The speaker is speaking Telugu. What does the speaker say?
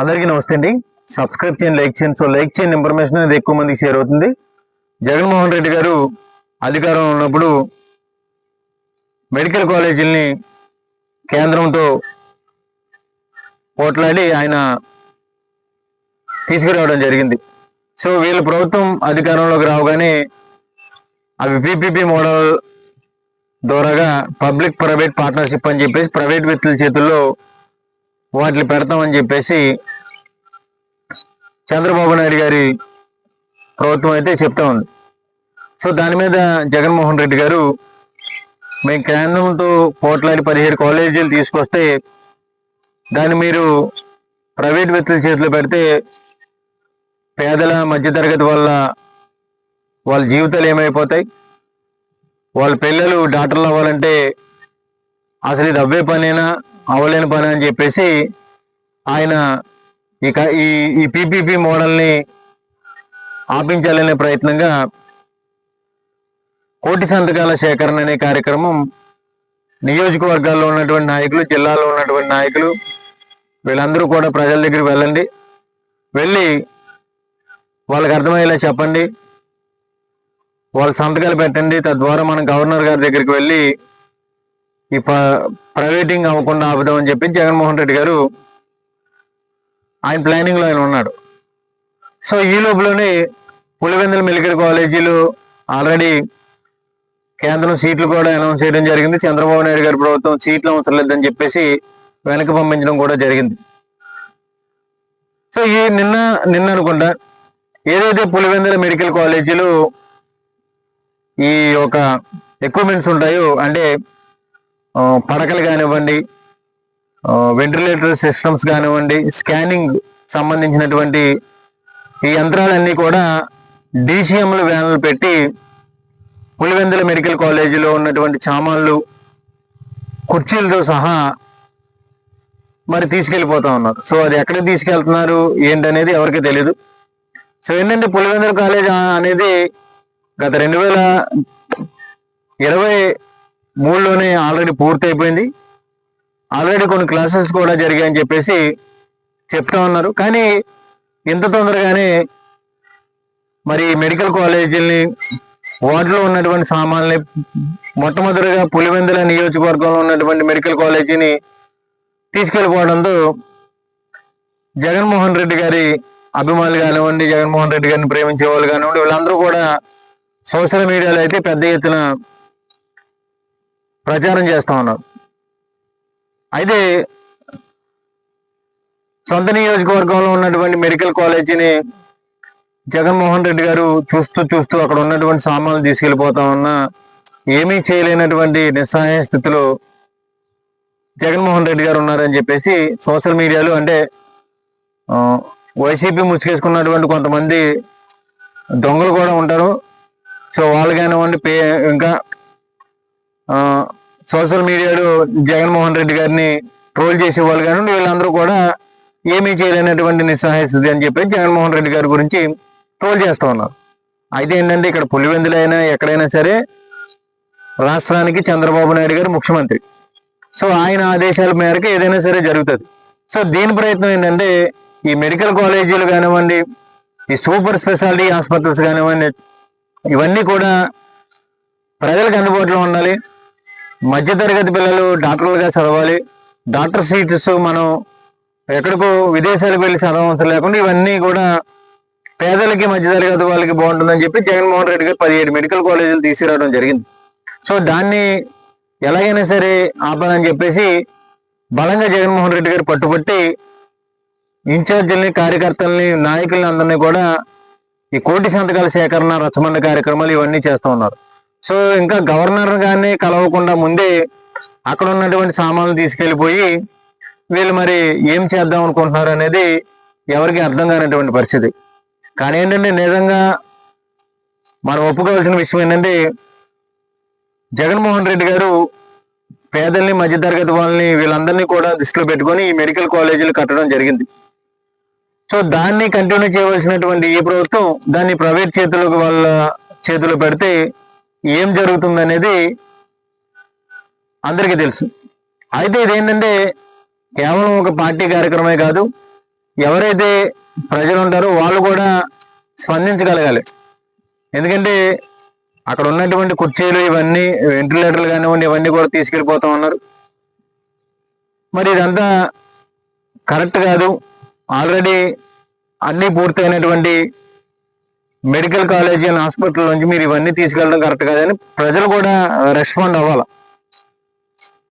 అందరికీ నమస్తే అండి. సబ్స్క్రైబ్ చేయండి లైక్ చేయండి. సో లైక్ చేయండి ఇన్ఫర్మేషన్ అనేది ఎక్కువ మందికి షేర్ అవుతుంది. జగన్మోహన్ రెడ్డి గారు అధికారంలో ఉన్నప్పుడు మెడికల్ కాలేజీల్ని కేంద్రంతో పోట్లాడి ఆయన తీసుకురావడం జరిగింది. సో వీళ్ళ ప్రభుత్వం అధికారంలోకి రావగానే అవి పీపీపీ మోడల్ ద్వారాగా పబ్లిక్ ప్రైవేట్ పార్ట్నర్షిప్ అని చెప్పేసి ప్రైవేట్ వ్యక్తుల చేతుల్లో వాటిని పెడతామని చెప్పేసి చంద్రబాబు నాయుడు గారి ప్రభుత్వం అయితే చెప్తా ఉంది. సో దాని మీద జగన్మోహన్ రెడ్డి గారు మేము కేంద్రంతో పోట్లాడి పదిహేడు కాలేజీలు తీసుకొస్తే దాన్ని మీరు ప్రైవేట్ వ్యక్తుల చేతిలో పెడితే పేదల మధ్యతరగతి వల్ల వాళ్ళ జీవితాలు ఏమైపోతాయి? వాళ్ళ పిల్లలు డాక్టర్లు అవ్వాలంటే అసలు ఇది అవ్వే పనేనా? అవ్వలేని పని అని చెప్పేసి ఆయన ఇక ఈ ఈ పీపీపీ మోడల్ని ఆపించాలనే ప్రయత్నంగా కోటి సంతకాల సేకరణ అనే కార్యక్రమం నియోజకవర్గాల్లో ఉన్నటువంటి నాయకులు జిల్లాలో ఉన్నటువంటి నాయకులు వీళ్ళందరూ కూడా ప్రజల దగ్గరికి వెళ్ళండి. వెళ్ళి వాళ్ళకి అర్థమయ్యేలా చెప్పండి. వాళ్ళ సంతకాలు పెట్టండి. తద్వారా మనం గవర్నర్ గారి దగ్గరికి వెళ్ళి ఈ ప్రైవేటింగ్ అవ్వకుండా ఆపుదామని చెప్పి జగన్మోహన్ రెడ్డి గారు ఆయన ప్లానింగ్లో ఆయన ఉన్నాడు. సో ఈ లోపలనే పులివెందుల మెడికల్ కాలేజీలు ఆల్రెడీ కేంద్రం సీట్లు కూడా అనౌన్స్ చేయడం జరిగింది. చంద్రబాబు నాయుడు గారి ప్రభుత్వం సీట్లు అవసరం లేదని చెప్పేసి వెనక్కి పంపించడం కూడా జరిగింది. సో ఈ నిన్న నిన్న అనుకుంటా ఏదైతే పులివెందుల మెడికల్ కాలేజీలు ఈ యొక్క ఎక్విప్మెంట్స్ ఉంటాయో అంటే పడకలు కానివ్వండి వెంటిలేటర్ సిస్టమ్స్ కానివ్వండి స్కానింగ్ సంబంధించినటువంటి ఈ యంత్రాలన్నీ కూడా డీసీఎంలు వ్యాన్లు పెట్టి పులివెందుల మెడికల్ కాలేజీలో ఉన్నటువంటి సామాన్లు కుర్చీలతో సహా మరి తీసుకెళ్ళిపోతా ఉన్నారు. సో అది ఎక్కడ తీసుకెళ్తున్నారు ఏంటనేది ఎవరికి తెలియదు సో ఏంటంటే పులివెందుల కాలేజ్ అనేది గత రెండు వేల ఇరవై మూడులోనే ఆల్రెడీ పూర్తి అయిపోయింది ఆల్రెడీ కొన్ని క్లాసెస్ కూడా జరిగాయని చెప్పేసి చెప్తా ఉన్నారు. కానీ ఇంత తొందరగానే మరి మెడికల్ కాలేజీలని వాటిలో ఉన్నటువంటి సామాన్లని మొట్టమొదటిగా పులివెందుల నియోజకవర్గంలో ఉన్నటువంటి మెడికల్ కాలేజీని తీసుకెళ్ళిపోవడంతో జగన్మోహన్ రెడ్డి గారి అభిమానులు కానివ్వండి జగన్మోహన్ రెడ్డి గారిని ప్రేమించే వాళ్ళు కానివ్వండి వీళ్ళందరూ కూడా సోషల్ మీడియాలో అయితే పెద్ద ఎత్తున ప్రచారం చేస్తా ఉన్నారు అయితే సొంత నియోజకవర్గంలో ఉన్నటువంటి మెడికల్ కాలేజీని జగన్మోహన్ రెడ్డి గారు చూస్తూ చూస్తూ అక్కడ ఉన్నటువంటి సామాన్లు తీసుకెళ్ళిపోతా ఉన్నా ఏమీ చేయలేనటువంటి నిస్సహాయ స్థితిలో జగన్మోహన్ రెడ్డి గారు ఉన్నారని చెప్పేసి సోషల్ మీడియాలో అంటే వైసీపీ ముసుకేసుకున్నటువంటి కొంతమంది దొంగలు కూడా ఉంటారు. సో వాళ్ళు కానివ్వండి పే ఇంకా సోషల్ మీడియాలో జగన్మోహన్ రెడ్డి గారిని ట్రోల్ చేసే వాళ్ళు కానివ్వండి వీళ్ళందరూ కూడా ఏమీ చేయలేనటువంటి నిస్సహాయ స్థితి అని చెప్పి జగన్మోహన్ రెడ్డి గారి గురించి ట్రోల్ చేస్తూ ఉన్నారు. అయితే ఏంటంటే ఇక్కడ పులివెందులైనా ఎక్కడైనా సరే రాష్ట్రానికి చంద్రబాబు నాయుడు గారు ముఖ్యమంత్రి. సో ఆయన ఆదేశాల మేరకు ఏదైనా సరే జరుగుతుంది. సో దీని ప్రయత్నం ఏంటంటే ఈ మెడికల్ కాలేజీలు కానివ్వండి ఈ సూపర్ స్పెషాలిటీ హాస్పిటల్స్ కానివ్వండి ఇవన్నీ కూడా ప్రజలకు అందుబాటులో ఉండాలి. మధ్యతరగతి పిల్లలు డాక్టర్లుగా చదవాలి. డాక్టర్ సీట్స్ మనం ఎక్కడికో విదేశాలకు వెళ్ళి చదవవసరం లేకుండా ఇవన్నీ కూడా పేదలకి మధ్యతరగతి వాళ్ళకి బాగుంటుందని చెప్పి జగన్మోహన్ రెడ్డి గారు పదిహేడు మెడికల్ కాలేజీలు తీసుకురావడం జరిగింది. సో దాన్ని ఎలాగైనా సరే ఆపాలని చెప్పేసి బలంగా జగన్మోహన్ రెడ్డి గారు పట్టుబట్టి ఇన్ఛార్జీలని కార్యకర్తల్ని నాయకుల్ని అందరినీ కూడా ఈ కోటి సంతకాల సేకరణ రచ్చబండ కార్యక్రమాలు ఇవన్నీ చేస్తూ ఉన్నారు. సో ఇంకా గవర్నర్ గారిని కలవకుండా ముందే అక్కడ ఉన్నటువంటి సామాన్లు తీసుకెళ్ళిపోయి వీళ్ళు మరి ఏం చేద్దాం అనుకుంటున్నారు అనేది ఎవరికి అర్థం కానటువంటి పరిస్థితి. కానీ ఏంటంటే నిజంగా మనం ఒప్పుకోవాల్సిన విషయం ఏంటంటే జగన్మోహన్ రెడ్డి గారు పేదల్ని మధ్యతరగతి వాళ్ళని వీళ్ళందరినీ కూడా దృష్టిలో పెట్టుకొని ఈ మెడికల్ కాలేజీలు కట్టడం జరిగింది. సో దాన్ని కంటిన్యూ చేయవలసినటువంటి ఈ ప్రభుత్వం దాన్ని ప్రైవేట్ చేతులకు వాళ్ళ చేతిలో పెడితే ఏం జరుగుతుంది అనేది అందరికీ తెలుసు. అయితే ఇదేంటంటే కేవలం ఒక పార్టీ కార్యక్రమే కాదు ఎవరైతే ప్రజలు ఉంటారో వాళ్ళు కూడా స్పందించగలగాలి. ఎందుకంటే అక్కడ ఉన్నటువంటి కుర్చీలు ఇవన్నీ వెంటిలేటర్లు కానివ్వండి ఇవన్నీ కూడా తీసుకెళ్ళిపోతా ఉన్నారు మరి ఇదంతా కరెక్ట్ కాదు. ఆల్రెడీ అన్నీ పూర్తయినటువంటి మెడికల్ కాలేజీ అండ్ హాస్పిటల్ నుంచి మీరు ఇవన్నీ తీసుకెళ్ళడం కరెక్ట్ కాదని ప్రజలు కూడా రెస్పాండ్ అవ్వాలి?